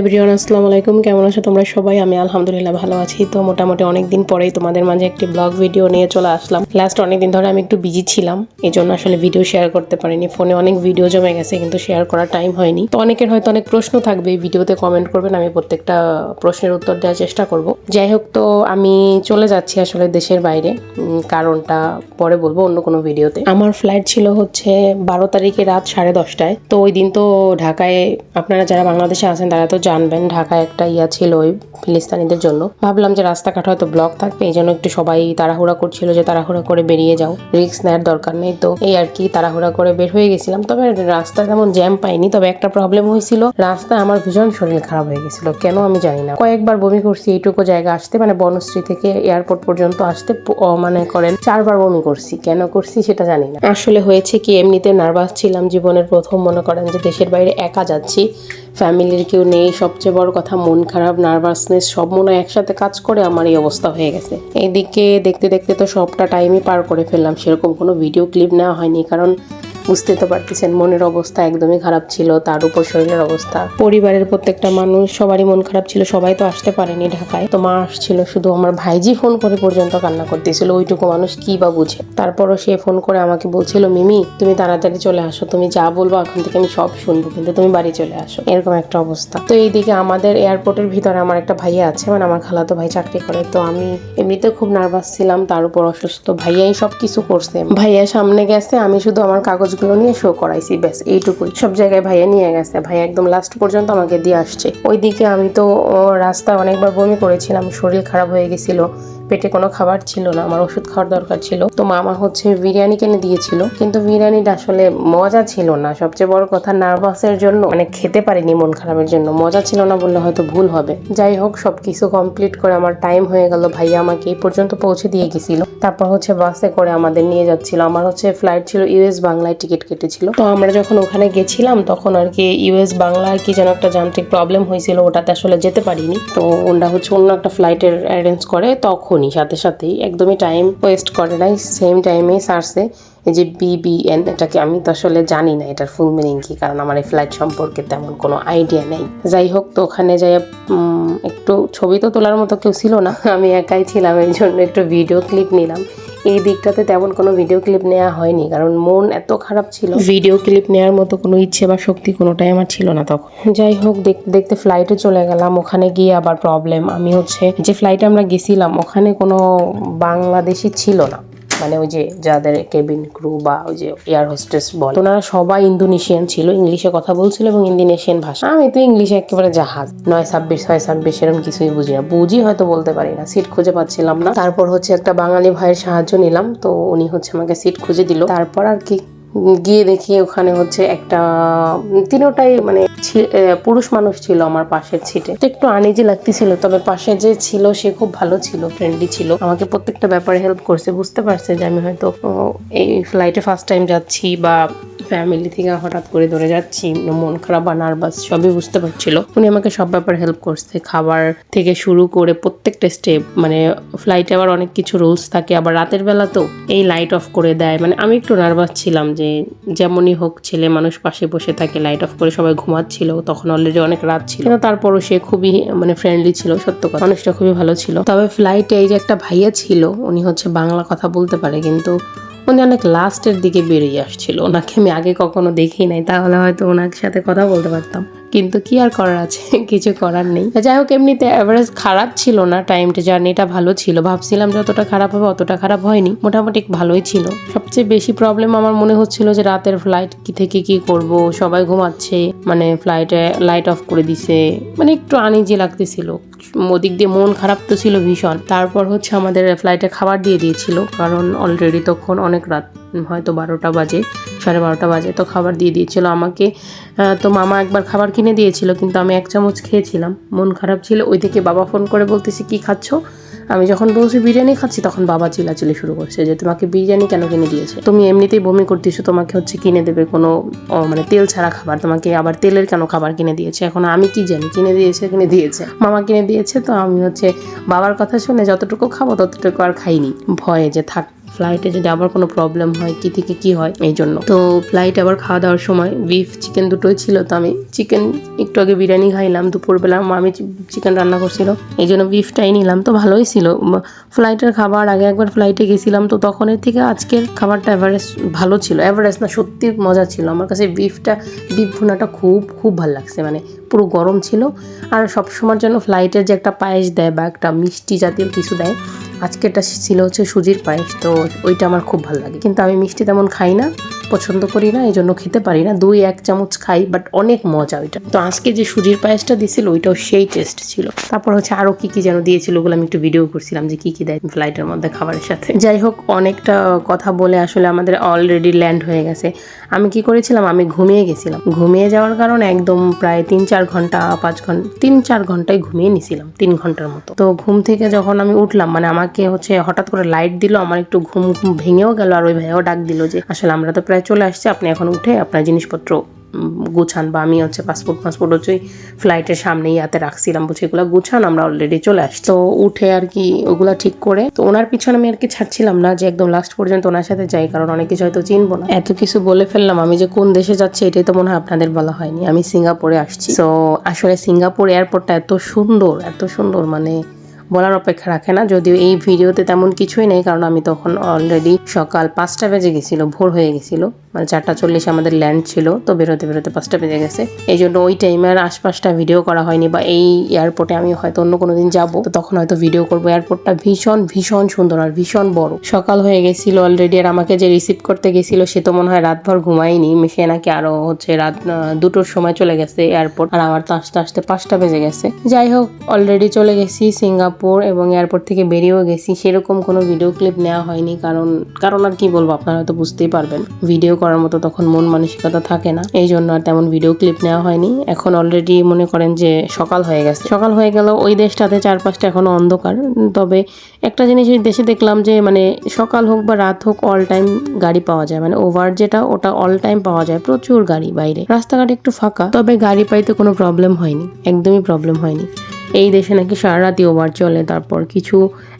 Everyone, আসসালামু আলাইকুম। কেমন আছো তোমরা সবাই? আমি আলহামদুলিল্লাহ ভালো আছি। তো মোটামুটি অনেক দিন পরেই তোমাদের মাঝে একটি ব্লগ ভিডিও নিয়ে চলে আসলাম। লাস্ট অনেক দিন ধরে আমি একটু বিজি ছিলাম এই জন্য আসলে ভিডিও শেয়ার করতে পারিনি। ফোনে অনেক ভিডিও জমে গেছে, কিন্তু শেয়ার করার টাইম হয়নি। তো অনেকের হয়তো অনেক প্রশ্ন থাকবে, এই ভিডিওতে কমেন্ট করবেন, আমি প্রত্যেকটা প্রশ্নের উত্তর দেওয়ার চেষ্টা করব। যাই হোক, তো আমি চলে যাচ্ছি আসলে দেশের বাইরে। কারণটা পরে বলব অন্য কোনো ভিডিওতে আমার ফ্লাইট ছিল হচ্ছে বারো তারিখে রাত সাড়ে দশটায়। তো ওই দিন তো ঢাকায় আপনারা যারা বাংলাদেশে আছেন, তারা তো জানবেন, ঢাকায় একটা ইয়া ছিল ওই ফিলিস্তানিদের জন্য। ভাবলাম যে রাস্তাঘাট হয়তো ব্লক থাকবে, এই জন্য একটু সবাই তাড়াহুড়া করছিল যে তাড়াহুড়া করে বেরিয়ে যাও। রিস্ক নেওয়ার দরকার নেই তো, এই আর কি, তাড়াহুড়া করে বের হয়ে গেছিলাম। তবে রাস্তায় তেমন জ্যাম পাইনি, তবে একটা প্রবলেম হয়েছিল, রাস্তায় আমার ভীষণ শরীর খারাপ হয়ে গেছিল, কেন আমি জানি না। কয়েকবার বমি করছি, এইটুকু জায়গা আসতে মানে বনশ্রী থেকে এয়ারপোর্ট পর্যন্ত আসতে মানে করেন, চারবার বমি করছি, কেন করছি সেটা জানি না। আসলে হয়েছে কি, এমনিতে নার্ভাস ছিলাম জীবনের প্রথম, মনে করেন যে দেশের বাইরে একা যাচ্ছি ফ্যামিলির কেউ নেই, সবচেয়ে বড় কথা মন খারাপ, নার্ভাসনেস, সব মনে একসাথে কাজ করে আমার এই অবস্থা হয়ে গেছে। এইদিকে দেখতে দেখতে তো সবটা টাইমই পার করে ফেললাম, সেরকম কোনো ভিডিও ক্লিপ নেওয়া হয়নি, কারণ বুঝতে তো পারতেছেন, মনের অবস্থা একদমই খারাপ ছিল, তার উপর শরীরের অবস্থা। পরিবারের প্রত্যেকটা মানুষ, সবারই মন খারাপ ছিল, সবাই তো আসতে পারেনি ঢাকায়। তো মা আসছিল, শুধু আমার ভাইজি ফোন করে পর্যন্ত কান্না করতেছিল, ওইটুকু মানুষ কি বা বুঝে। তারপরও সে ফোন করে আমাকে বলছিল, মিমি, তুমি তাড়াতাড়ি চলে আসো, তুমি যা বলব এখন থেকে আমি সব শুনব, কিন্তু তুমি বাড়ি চলে আসো। এরকম একটা অবস্থা। তো এইদিকে আমাদের এয়ারপোর্টের ভিতরে আমার একটা ভাইয়া আছে মানে আমার খালাতো ভাই চাকরি করে। তো আমি এমনিতে খুব নার্ভাস ছিলাম, তার উপর অসুস্থ, ভাইয়াই সব কিছু করছে। ভাইয়া সামনে গেছে, আমি শুধু আমার কাগজগুলো নিয়ে শো করাইছি, ব্যাস, এইটুকুই। সব জায়গায় ভাইয়া নিয়ে গেছে। ভাইয়া একদম লাস্ট পর্যন্ত আমাকে দিয়ে আসছে। ওইদিকে আমি তো রাস্তায় অনেকবার বমি করেছিলাম, শরীর খারাপ হয়ে গেছিল, পেটে কোনো খাবার ছিল না, আমার ওষুধ খাওয়ার দরকার ছিল। তো মামা হচ্ছে বিরিয়ানি কিনে দিয়েছিল, কিন্তু বিরিয়ানিটা আসলে মজা ছিল না। সবচেয়ে বড় কথা, নার্ভাসের জন্য মানে খেতে পারিনি মন খারাপের জন্য। মজা ছিল না বললে হয়তো ভুল হবে। যাই হোক সব কিছু কমপ্লিট করে আমার টাইম হয়ে গেল। ভাইয়া আমাকে এই পর্যন্ত পৌঁছে দিয়ে গেছিল। তারপর হচ্ছে বাসে করে আমাদের নিয়ে যাচ্ছিল। আমার হচ্ছে ফ্লাইট ছিল ইউএস বাংলায় টিকিট কেটেছিল। তো আমরা যখন ওখানে গেছিলাম, তখন আর কি ইউএস বাংলা আর কি যেন একটা যান্ত্রিক প্রবলেম হয়েছিল, ওটাতে আসলে যেতে পারিনি। তো ওটা হচ্ছে অন্য একটা ফ্লাইটের অ্যারেঞ্জ করে তখনই, সাথে সাথেই। একদমই টাইম ওয়েস্ট করে নাই সেম টাইমে সারছে। এই যে বিবিএন এটাকে আমি তো আসলে জানি না এটার ফুল মিনিং কি, কারণ আমার এই ফ্লাইট সম্পর্কে তেমন কোনো আইডিয়া নেই। যাই হোক, তো ওখানে যাই একটু ছবি তো তোলার মতো কেউ ছিল না। আমি একাই ছিলাম, এই জন্য একটু ভিডিও ক্লিপ নিলাম। এই দিকটাতে তেমন কোনো ভিডিও ক্লিপ নেওয়া হয়নি কারণ মন এত খারাপ ছিল। ভিডিও ক্লিপ নেওয়ার মতো কোনো ইচ্ছে বা শক্তি কোনোটাই আমার ছিল না তখন। যাই হোক দেখতে দেখতে ফ্লাইটে চলে গেলাম ওখানে গিয়ে আবার প্রবলেম আমি হচ্ছে যে ফ্লাইটে আমরা গেছিলাম ওখানে কোনো বাংলাদেশি ছিল না। মানে ওই যে যাদের কেবিন ক্রু বা ওই যে এয়ার হোস্টেস বল। ওনারা সবাই ইন্দোনেশিয়ান ছিল, ইংলিশে কথা বলছিল এবং ইন্দোনেশিয়ান ভাষা। আমি তো ইংলিশে একেবারে জাহাজ। নয় ছাব্বিশ, ছয় ছাব্বিশ এরকম কিছুই বুঝি না। বুঝি হয়তো বলতে পারি না সিট খুঁজে পাচ্ছিলাম না। তারপর হচ্ছে একটা বাঙালি ভাইয়ের সাহায্য নিলাম, তো উনি হচ্ছে আমাকে সিট খুঁজে দিল। তারপর আর কি গিয়ে দেখি ওখানে হচ্ছে একটা তিনোটাই মানে পুরুষ মানুষ ছিল আমার পাশের সিটে তো একটু আনিজি লাগতেছিল, তবে পাশে যে ছিল সে খুব ভালো ছিল ফ্রেন্ডলি ছিল। আমাকে প্রত্যেকটা ব্যাপারে হেল্প করছে, বুঝতে পারছে যে আমি হয়তো এই ফ্লাইটে ফার্স্ট টাইম যাচ্ছি বা ফ্যামিলি থেকে হঠাৎ করে ধরে যাচ্ছি, মন খারাপ বা নার্ভাস সবই বুঝতে পারছিল। উনি আমাকে সব ব্যাপারে হেল্প করছে, খাবার থেকে শুরু করে প্রত্যেকটা স্টেপ মানে ফ্লাইটে আবার অনেক কিছু রুলস থাকে, আবার রাতের বেলা তো এই লাইট অফ করে দেয়। মানে আমি একটু নার্ভাস ছিলাম যে যেমনই হোক ছেলে মানুষ পাশে বসে থাকে লাইট অফ করে সবাই ঘুমাচ্ছিল, তখন অলরেডি অনেক রাত ছিল। কিন্তু তারপরও সে খুবই মানে ফ্রেন্ডলি ছিল, সত্য কথা। মানুষটা খুবই ভালো ছিল। তবে ফ্লাইটে এই যে একটা ভাইয়া ছিল, উনি হচ্ছে বাংলা কথা বলতে পারে, কিন্তু উনি অনেক লাস্টের দিকে বেরিয়ে আসছিল। ওনাকে আমি আগে কখনো দেখি নাই, তাহলে হয়তো ওনার সাথে কথা বলতে পারতাম। কিন্তু কি আর করার আছে? কিছু করার নেই। যাই হোক, এমনিতে অ্যাভারেজ খারাপ ছিল না টাইমটা জার্নিটা ভালো ছিল। ভাবছিলাম যতটা খারাপ হবে, অতটা খারাপ হয়নি। মোটামুটি ভালোই ছিল। সবচেয়ে বেশি প্রবলেম আমার মনে হচ্ছিল যে রাতের ফ্লাইট কি থেকে কি করব, সবাই ঘুমাচ্ছে মানে ফ্লাইটে লাইট অফ করে দিছে মানে একটু আনিজি লাগতেছিল। ওদিক দিয়ে মন খারাপ তো ছিল ভীষণ। তারপর হচ্ছে আমাদের ফ্লাইটে খাবার দিয়ে দিয়েছিল, কারণ অলরেডি তখন অনেক রাত, হয়তো বারোটা বাজে, সাড়ে বারোটা বাজে, তো খাবার দিয়ে দিয়েছিল আমাকে। তো মামা একবার খাবার কিনে দিয়েছিল, কিন্তু আমি এক চামচ খেয়েছিলাম। মন খারাপ ছিল, ওই থেকে বাবা ফোন করে বলতেছি, কি খাচ্ছ? আমি যখন বলছি বিরিয়ানি খাচ্ছি, তখন বাবা চিলাচিলি শুরু করছে যে, তোমাকে বিরিয়ানি কেন কিনে দিয়েছে? তুমি এমনিতেই বমি করতেছো, তোমাকে হচ্ছে কিনে দেবে কোনো মানে তেল ছাড়া খাবার। তোমাকে আবার তেলের কেন খাবার কিনে দিয়েছে? এখন আমি কি জানি, কিনে দিয়েছে কিনে দিয়েছে। মামা কিনে দিয়েছে, তো আমি হচ্ছে বাবার কথা শুনে যতটুকু খাব, ততটুকু আর খাইনি। ভয়ে যে, থাক ফ্লাইটে যদি আবার কোনো প্রবলেম হয়, কি থেকে কি হয়, এই জন্য। তো ফ্লাইট আবার খাওয়া দাওয়ার সময় বিফ চিকেন দুটোই ছিল। তো আমি চিকেন একটু আগে বিরিয়ানি খাইলাম দুপুরবেলা। মামি চিকেন রান্না করছিল। এই জন্য বিফটাই নিলাম। তো ভালোই ছিল। ফ্লাইটের খাবার আগে একবার ফ্লাইটে গেছিলাম। তো তখনের থেকে আজকের খাবারটা এভারেজ ভালো ছিল। এভারেজ না, সত্যি মজা ছিল। আমার কাছে বিফটা বিফ ভুনাটা খুব খুব ভালো লাগছে। মানে পুরো গরম ছিল। আর সবসময়ের জন্য ফ্লাইটের যে একটা পায়েস দেয় বা একটা মিষ্টি জাতীয় কিছু দেয় আজকেরটা ছিল হচ্ছে সুজির পায়েস, তো ওইটা আমার খুব ভালো লাগে। কিন্তু আমি মিষ্টি তেমন খাই না। পছন্দ করি না এই জন্য খেতে পারি না। দুই, এক চামচ খাই বাট অনেক মজা ওইটা। তো আজকে যে সুজির পায়েসটা দিয়েছিল ওইটাও সেই টেস্ট ছিল। তারপর হচ্ছে আরও কি কি যেন দিয়েছিল ওগুলো আমি একটু ভিডিও করছিলাম, যে কি কি দেয় ফ্লাইটের মধ্যে খাবারের সাথে। যাই হোক, অনেকটা কথা বলে আসলে আমাদের অলরেডি ল্যান্ড হয়ে গেছে। আমি কি করেছিলাম, আমি ঘুমিয়ে গেছিলাম। ঘুমিয়ে যাওয়ার কারণে একদম প্রায় তিন, চার ঘণ্টা, পাঁচ ঘণ্টা তিন, চার ঘন্টায় ঘুমিয়ে নিছিলাম, তিন ঘণ্টার মতো। তো ঘুম থেকে যখন আমি উঠলাম মানে আমাকে হচ্ছে হঠাৎ করে লাইট দিল, আমার একটু ঘুম ঘুম ভেঙেও গেল, আর ওই ভাইয়াও ডাক দিল যে, আসলে আমরা তো প্রায় চলে আসছে। আপনি এখন উঠে আপনার জিনিসপত্র গুছান বা আমি হচ্ছে পাসপোর্ট পাসপোর্ট হচ্ছে ফ্লাইটের সামনেই হাতে রাখছিলাম বলছি এগুলো গুছান, আমরা অলরেডি চলে আসছি। তো উঠে আর কি ওগুলা ঠিক করে, তো ওনার পিছনে আমি আর কি ছাড়ছিলাম না যে একদম লাস্ট পর্যন্ত ওনার সাথে যাই, কারণ অনেক কিছু হয়তো চিনবো না। এত কিছু বলে ফেললাম, আমি যে কোন দেশে যাচ্ছি এটাই তো মনে হয় আপনাদের বলা হয়নি। আমি সিঙ্গাপুরে আসছি। তো আসলে সিঙ্গাপুর এয়ারপোর্টটা এত সুন্দর এত সুন্দর মানে বলার অপেক্ষা রাখে না। যদিও এই ভিডিওতে তেমন কিছুই নেই, কারণ আমি তখন অলরেডি সকাল পাঁচটা বেজে গেছিল, ভোর হয়ে গেছিল। মানে চারটা চল্লিশে আমাদের ল্যান্ড ছিল, তো বেরোতে বেরোতে পাঁচটা বেজে গেছে। এই জন্য ওই টাইমে আর আশপাশটা ভিডিও করা হয়নি বা এই এয়ারপোর্টে আমি হয়তো অন্য কোনো দিন যাব। তো তখন হয়তো ভিডিও করব। এয়ারপোর্টটা ভীষণ ভীষণ সুন্দর আর ভীষণ বড়। সকাল হয়ে গেছিল অলরেডি আর আমাকে যে রিসিভ করতে গেছিল, সে তো মনে হয় রাতভর ঘুমায়নি। সে নাকি আরও হচ্ছে রাত দুটোর সময় চলে গেছে এয়ারপোর্ট আর আমার তো আসতে আসতে পাঁচটা বেজে গেছে। যাই হোক অলরেডি চলে গেছি সিঙ্গাপুর। এবং এয়ারপোর্ট থেকে বেরিয়েও গেছি, সেরকম কোনো ভিডিও ক্লিপ নেওয়া হয়নি। কারণ কারণ আর কি বলব, আপনারা হয়তো বুঝতেই পারবেন। ভিডিও করার মতো তখন মন মানসিকতা থাকে না। এই জন্য আর তেমন ভিডিও ক্লিপ নেওয়া হয়নি। এখন অলরেডি মনে করেন যে সকাল হয়ে গেছে। সকাল হয়ে গেল, ওই দেশটাতে চারপাশটা এখনও অন্ধকার। তবে একটা জিনিস ওই দেশে দেখলাম যে মানে সকাল হোক বা রাত হোক অল টাইম গাড়ি পাওয়া যায়। মানে ওভার যেটা, ওটা অল টাইম পাওয়া যায়। প্রচুর গাড়ি বাইরে। রাস্তাঘাট একটু ফাঁকা, তবে গাড়ি পাইতে কোনো প্রবলেম হয়নি। একদমই প্রবলেম হয়নি। এই দেশে নাকি সারা রাতই ওভার চলে তারপর কিছু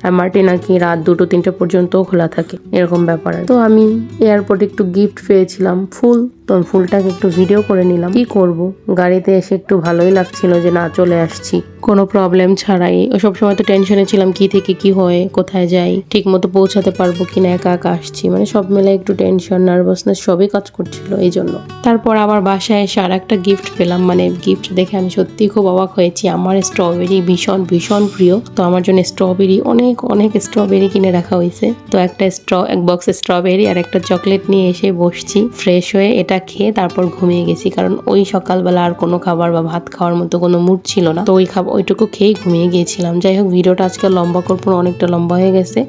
এমআরটি নাকি রাত দুটো, তিনটে পর্যন্ত খোলা থাকে, এরকম ব্যাপার তো আমি এয়ারপোর্টে একটু গিফট পেয়েছিলাম ফুল, তো ফুলটাকে একটু ভিডিও করে নিলাম। কি করব? গাড়িতে এসে একটু ভালোই লাগছিল যে না, চলে আসছি। কোনো প্রবলেম ছাড়াই, সব সময় তো টেনশনে ছিলাম, কি থেকে কি হয়, কোথায় যাই ঠিক মতো পৌঁছাতে পারব কিনা, একা একা আসছি। মানে সব মিলে একটু টেনশন নার্ভাসনেস সবই কাজ করছিল এই জন্য। তারপর আবার বাসায় এসে আর একটা গিফট পেলাম। মানে গিফট দেখে আমি সত্যিই খুব অবাক হয়েছি। আমার স্ট্রবেরি ভীষণ ভীষণ প্রিয়। তো আমার জন্য স্ট্রবেরি অনেক অনেক অনেক স্ট্রবেরি কিনে রাখা হয়েছে। তো একটা স্ট্র এক বক্স স্ট্রবেরি আর একটা চকলেট নিয়ে এসে বসছি ফ্রেশ হয়ে এটা খেয়ে তারপর ঘুমিয়ে গেছি। কারণ ওই সকালবেলা আর কোনো খাবার বা ভাত খাওয়ার মতো কোনো মুড ছিল না। তো ওই খাবার ওইটুকু খেয়েই ঘুমিয়ে গিয়েছিলাম। যাই হোক, ভিডিওটা আজকে লম্বা করব, অনেকটা লম্বা হয়ে গেছে।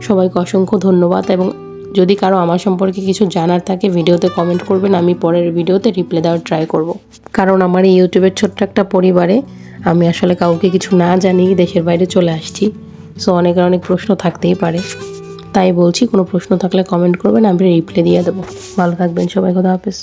সবাইকে অসংখ্য ধন্যবাদ এবং যদি কারও আমার সম্পর্কে কিছু জানার থাকে, ভিডিওতে কমেন্ট করবেন, আমি পরের ভিডিওতে রিপ্লাই দেওয়ার ট্রাই করব। কারণ আমার এই ইউটিউবের ছোট্ট একটা পরিবারে আমি আসলে কাউকে কিছু না জানি দেশের বাইরে চলে আসছি। সো অনেকের অনেক প্রশ্ন থাকতেই পারে। তাই বলছি, কোনো প্রশ্ন থাকলে কমেন্ট করবেন, আমি রিপ্লাই দিয়ে দেবো। ভালো থাকবেন সবাই কথা হাফেজ।